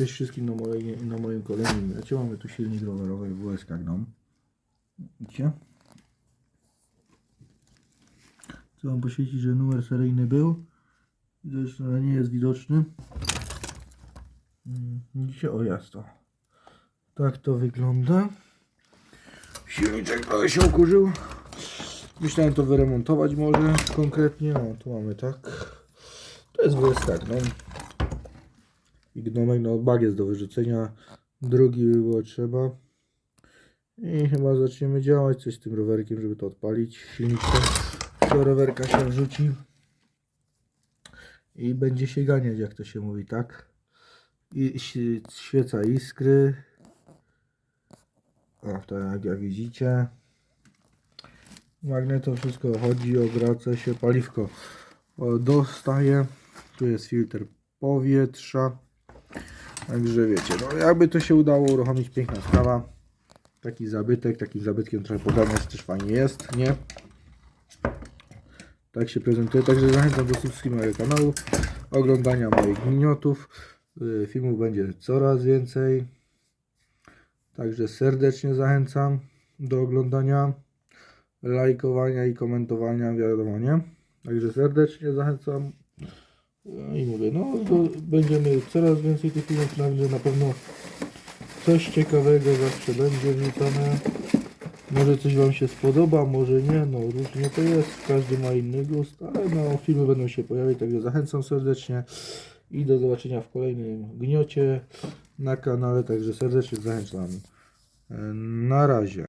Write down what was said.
Cześć wszystkim na, mojej, na moim kolejnym lecie. Mamy tu silnik rowerowy WSK Gnom. Widzicie? Chcę wam poświecić, że numer seryjny był. Ale nie jest widoczny. Mm, Widzicie? O jest to. Tak to wygląda. Silniczek trochę się ukurzył. Myślałem to wyremontować może konkretnie. No, tu mamy tak. To jest WSK. I no bag jest do wyrzucenia. Drugi by było trzeba. I chyba zaczniemy działać coś z tym rowerkiem, żeby to odpalić. Silnikiem do rowerka się wrzuci. I będzie się ganiać, jak to się mówi, tak? I świeca iskry. O, tak jak widzicie. Magneto wszystko chodzi, ograca się, paliwko dostaje. Tu jest filtr powietrza. Także wiecie, no jakby to się udało uruchomić, piękna sprawa. Taki zabytek, takim zabytkiem trochę pogadać też fajnie jest, nie? Tak się prezentuje, także zachęcam do subskrypcji mojego kanału, oglądania moich gniotów. Y, Filmów będzie coraz więcej. Także serdecznie zachęcam do oglądania, lajkowania i komentowania, wiadomo, nie? Także serdecznie zachęcam. No i mówię, no będziemy coraz więcej tych filmów, także na pewno coś ciekawego zawsze będzie wrzucane. Może coś Wam się spodoba, może nie, no różnie to jest, każdy ma inny gust, ale no filmy będą się pojawiać, także zachęcam serdecznie i do zobaczenia w kolejnym gniocie na kanale, także serdecznie zachęcam. Na razie.